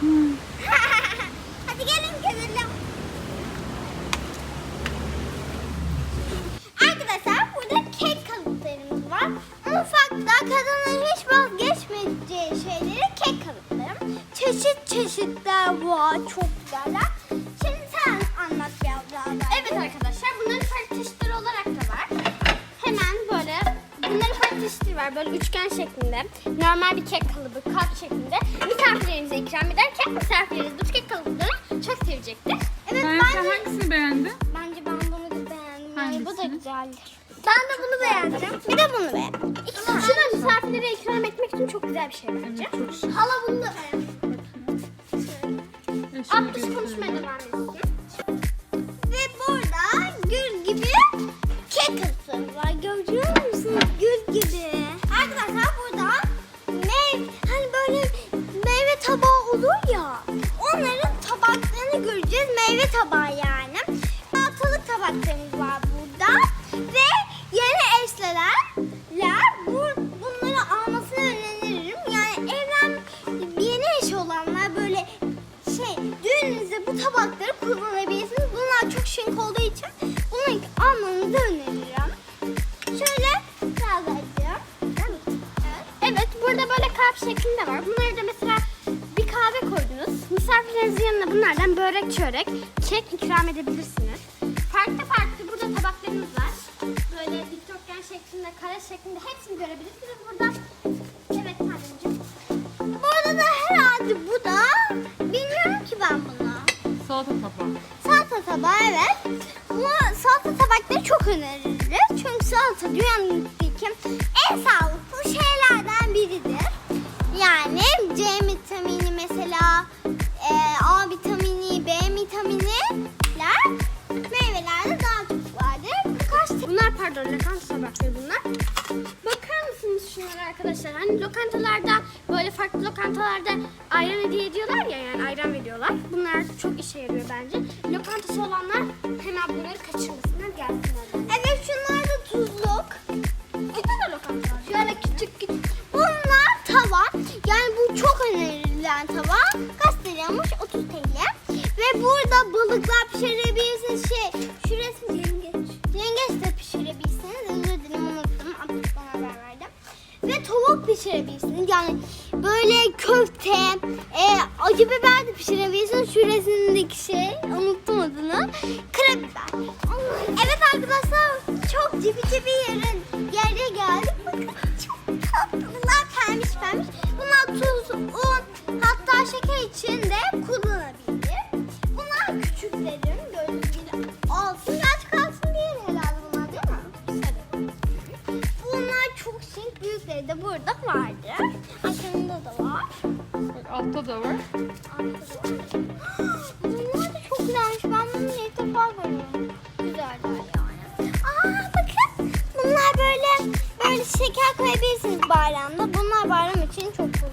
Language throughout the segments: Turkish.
Hmm. Hadi gelin gömelim. Arkadaşlar burada kek kalıplarımız var. Mutfakta kadınların hiç vazgeçmeyeceği şeyleri kek kalıplarım. Çeşit çeşitler var. Çok güzeller. Şimdi sen anlat yavrum. Evet arkadaşlar bunların farklı çeşitleri olarak da var. Hemen böyle bunların farklı çeşitleri var. Böyle üçgen şeklinde. Normal bir kek ederken misafirleriniz bu kek kalıpları çok sevecektir. Evet ben sen de, hangisini beğendin? bence ben bunu da beğendim. Yani bu da güzeldir. Ben de bunu beğendim. Bir de bunu beğendim. İkisi şu da misafirlere ikram etmek için çok güzel bir şey bence. Hala bunu da beğendim. Abdüş konuşmaya devam etsin. Edebilirsiniz. Farklı farklı burada tabaklarımız var. Böyle dikdörtgen şeklinde, kare şeklinde hepsini görebilirsiniz burada. Evet Tanrıcığım. Burada da herhalde bu da bilmiyorum ki ben bunu. Salata tabağı. Salata tabağı evet. Ama salata tabakları çok öneririz. Çünkü salata dünyadaki en sağlıklı pardon lokanta tabakları bunlar. Bakar mısınız şunlara arkadaşlar? Hani lokantalarda böyle farklı lokantalarda ayran hediye ediyorlar ya yani ayran veriyorlar. Bunlar çok işe yarıyor bence. Lokantası olanlar hemen bunları kaçırmasınlar gelsinler. Evet şunlar da tuzluk. Burada da lokanta var. Şöyle küçük küçük. Bunlar tava. Yani bu çok önerilen tava. Kaç TL'ymiş? 30 TL. Ve burada balıklar pişirebilirsiniz. Şey, şu resmi pişirebilirsiniz. Yani böyle köfte, e, acı biber de pişirebilirsiniz. Şu resimdeki şey, unuttum adını. Karabiber. Evet arkadaşlar çok cibi cibi yerin yere geldik. Bakın çok tatlı. Bunlar pembiş pembiş. Bunlar tuz, un, hatta şeker için burada vardır. Aşağında da var. Bak altta da var. Bunlar da çok güzelmiş. Ben bunu ilk defa görüyorum. Güzeller yani. Aa bakın. Bunlar böyle böyle şeker koyabilirsiniz bayramda. Bunlar bayram için çok güzel.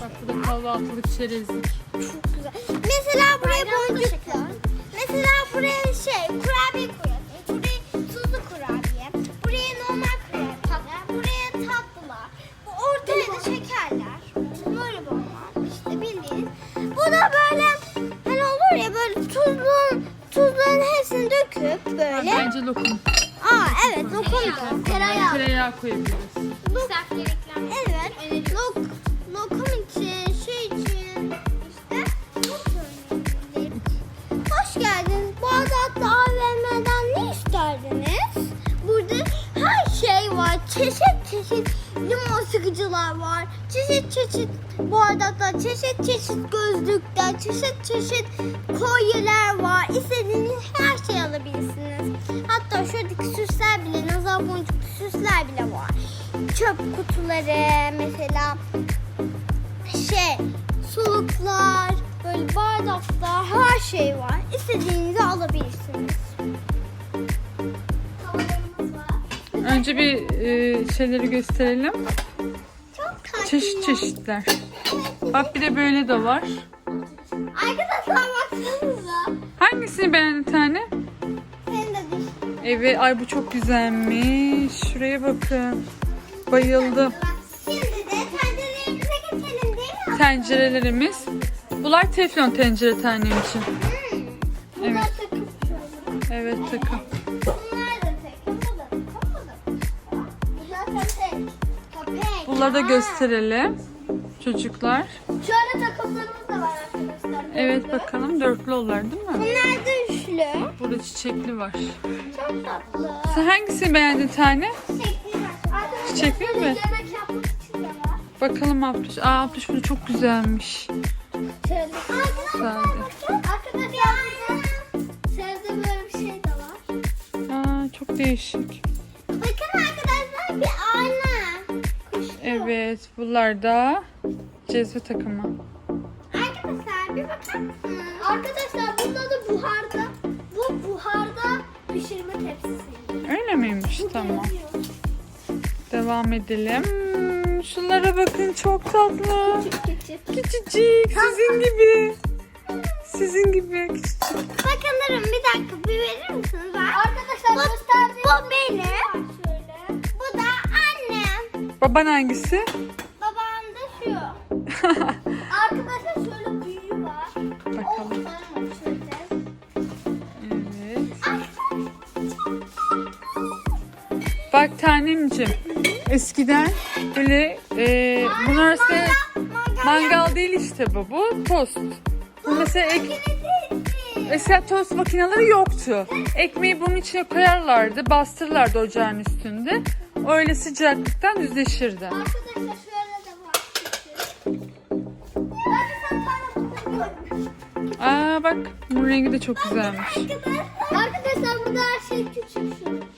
Bak burada kahvaltılık çerezlik. Çok güzel. Mesela buraya şeker. Mesela buraya şey kurabiye koyabiliriz. Lokum. Aa evet lokum. Tereyağı. Tereyağı koyabiliriz. İkram Evet. Lok, lokum için, şey için işte. Hoş geldiniz. Bu adada AVM'den ne isterdiniz? Burada her şey var. Çeşit çeşit limon sıkıcılar var. Çeşit çeşit bardaklar, çeşit çeşit gözlükler, çeşit çeşit kolyeler var. İstediğiniz süsler bile var. Çöp kutuları mesela şey suluklar, böyle bardaklar, her şey var. İstediğinizi alabilirsiniz. Önce bir e, şeyleri gösterelim. Çok tatlı. Çeşit çeşitler. Bak bir de böyle de var. Evet, ay bu çok güzelmiş. Şuraya bakın. Bayıldım. Tencerelerimiz. Bunlar teflon tencere tanem için. Evet. Evet takım. Bunları da gösterelim. Çocuklar. Evet bakalım dörtlü oldular değil mi? Bunlar da üçlü. Burada çiçekli var. Çok tatlı. Sen hangisini beğendin tane? Çiçekli var. Çiçekli mi? Yemek yapmak için de var. Bakalım Abdüş. Aa Abdüş bu çok güzelmiş. Şöyle. Güzeldi. Arkadaşlar Sevde böyle bir şey de var. Aa çok değişik. Bakın arkadaşlar bir ayna. Evet bunlar da cezve takımı. Arkadaşlar bunda da buharda. Bu buharda pişirme tepsisi. Öyle miymiş? Tamam. Devam edelim. Hmm, Şunlara bakın çok tatlı. Küçük küçük. Küçücük sizin gibi. Sizin gibi küçücük. Bakın durun bir dakika bir verir misiniz? Arkadaşlar bu, bu benim. Bu da annem. Baban hangisi? Bak tanemciğim. Eskiden böyle e, bunlar arasında mangal değil işte bu. Bu tost. Bu mesela ek, Eskiden tost makineleri yoktu. Ekmeği bunun içine koyarlardı, bastırırlardı ocağın üstünde. Öyle sıcaklıktan düzleşirdi. Aa bak bunun rengi de çok güzelmiş. Arkadaşlar, arkadaşlar burada her şey küçük şu.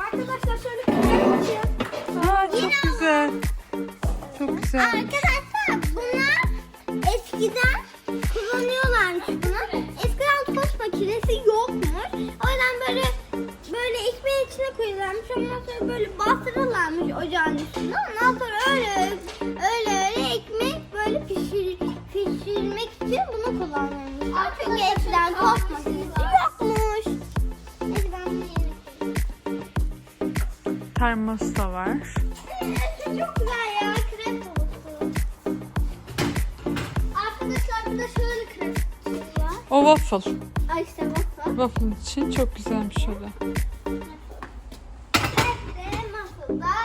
güzel. Çok güzel. Arkadaşlar bunlar eskiden kullanıyorlarmış bunu. Eskiden tost makinesi yokmuş. O yüzden böyle böyle ekmeğin içine koyuyorlarmış. Ondan sonra böyle bastırırlarmış ocağın üstüne. Ondan sonra öyle öyle öyle ekmek böyle pişir, pişirmek için bunu kullanıyormuş. Çünkü eskiden tost makinesi yokmuş. Neyse ben bunu yerine koyayım. Termos da var. Waffle. Ay işte bak. Waffle için çok güzelmiş o da.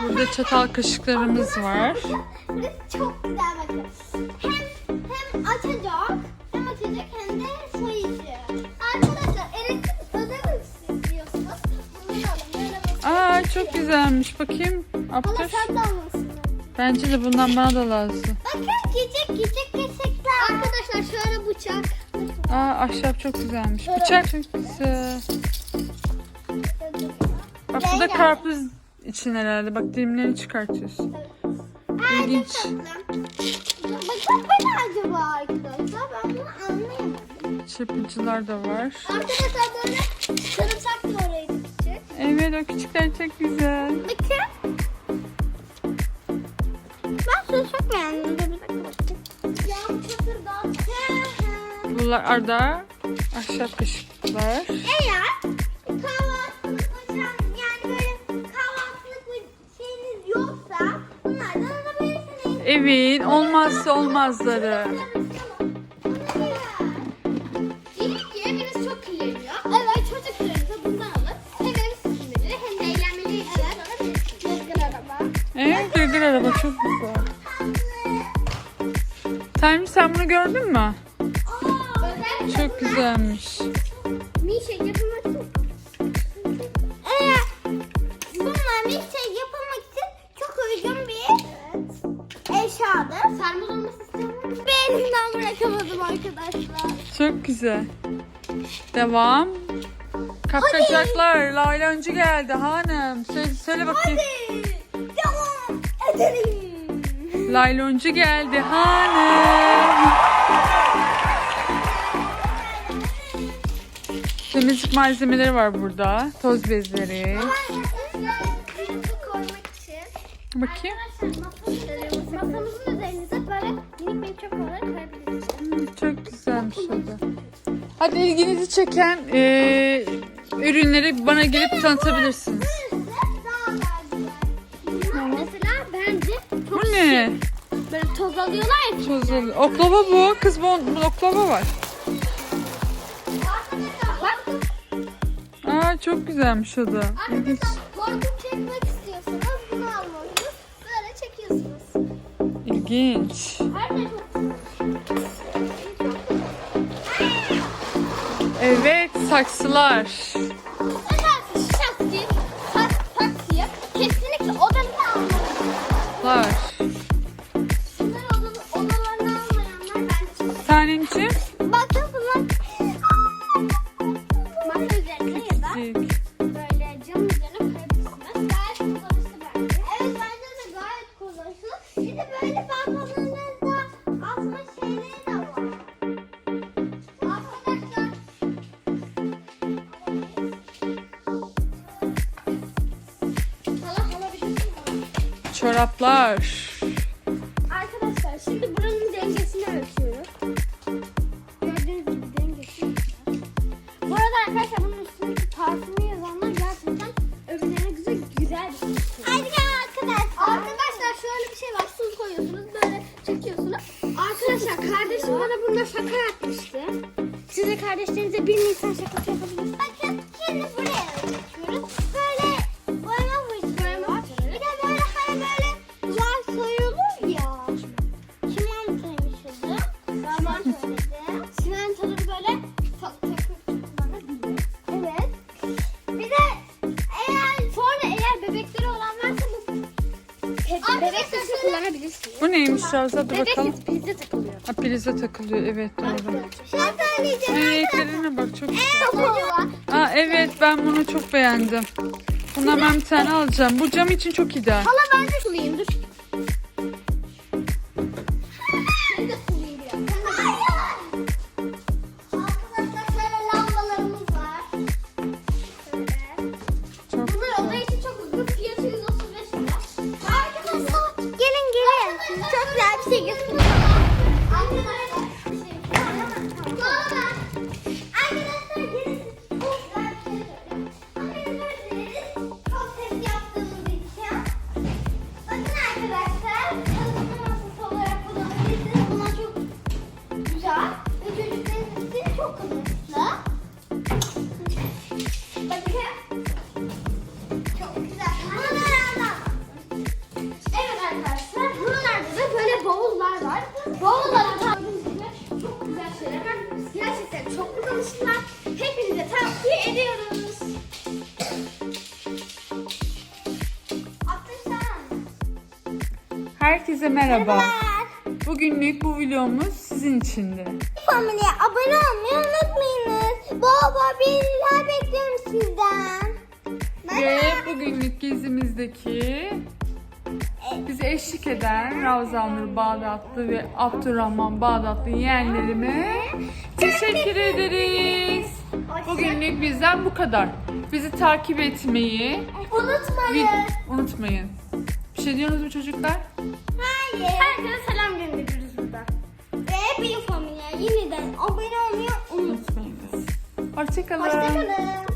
Burada çatal kaşıklarımız var. Burası çok güzel bakın. Hem hem açacak hem açacak hem de soyucu. Arkadaşlar elektrik ödemek istiyorsunuz. Aa çok güzelmiş. Bakayım. Bana Abdüş. sen de almalısın. Bence de bundan bana da lazım. Bakın gecek gecek kesekler. Arkadaşlar şöyle bıçak. Aa ahşap çok güzelmiş. Bıçak çok güzel. Bak bu da karpuz için herhalde. Bak dilimlerini çıkartıyorsun. İlginç. Bu ne acaba arkadaşlar? Ben bunu anlayamadım. Çırpıcılar da var. Arkadaşlar böyle sarımsak da oraya gidecek. Evet o küçükler çok güzel. Bakın. Ben çok beğendim. Bunlar arada ahşap kaşıklar. Eğer kahvaltılık hocam yani böyle kahvaltılık bir şeyiniz yoksa bunlardan alabilirsiniz. Evin olmazsa olmazları. Diyelim ki eviniz çok kirleniyor. Evet gırgır araba çok güzel. Time sen bunu gördün mü? Çok güzelmiş. Mişe yapılmak için Eğer bunlar bir yapılmak için çok uygun bir eşyadır. sarmal olması elimden bırakamadım arkadaşlar. Çok güzel. Devam. Kapkacaklar. Laylancı geldi hanım. Söyle, söyle bakayım. Devam edelim. Layloncu geldi hanım. Temizlik malzemeleri var burada. Toz bezleri. Bakayım. Masamızın, üzerinize böyle minik minik çöp olarak koyabilirsiniz. Çok güzelmiş o da. Hadi ilginizi çeken e, ürünleri bana gelip tanıtabilirsiniz. Mesela bence Bu ne? Böyle toz alıyorlar ya. Tuzlu. Oklava bu. Kız bu bunun oklava var. Aa çok güzelmiş o da. İlginç. Arkadaşlar korkunç çekmek istiyorsanız bunu almalısınız. Böyle çekiyorsunuz. İlginç. her çok Evet saksılar. Çoraplar. Arkadaşlar şimdi buranın dengesini ölçüyoruz. Gördüğünüz gibi dengesi. Bu arada arkadaşlar bunun üstündeki parfümü yazanlar gerçekten öbürlerine güzel güzel bir şey. Hadi gel arkadaşlar. Arkadaşlar şöyle bir şey var. Su koyuyorsunuz böyle çekiyorsunuz. Arkadaşlar kardeşim bana bunda şaka yapmıştı. Siz de kardeşlerinize bir Nisan şakası yapabilirsiniz. Bakın şimdi buraya yapıyoruz. Ravza? Dur Bebek bakalım. sesi prize takılıyor. Ha prize takılıyor. Evet doğru. şey söyleyeceğim. Renklerine bak çok güzel. Aa evet ben bunu çok beğendim. Bundan ben bir tane alacağım. Bu cam için çok ideal. Hala ben de sulayayım dur. Bavullar var. Gördüğünüz gibi çok güzel şeyler var. Gerçekten çok kullanışlılar. Hepinize tavsiye ediyoruz. Herkese merhaba. Bugünlük bu videomuz sizin içindi. Family'e abone olmayı unutmayınız. Bol bol bilgiler bekliyorum sizden. Ve bugünlük gezimizdeki eşlik eden Ravzanur Bağdatlı ve Abdurrahman Bağdatlı yeğenlerime teşekkür ederiz. Bugünlük bizden bu kadar. Bizi takip etmeyi Unutmayın. unutmayın. Bir şey diyorsunuz mu çocuklar? Hayır. Herkese selam gönderiyoruz burada. Ve bir Family'e yeniden abone olmayı unutmayın. Hoşçakalın. Hoşçakalın.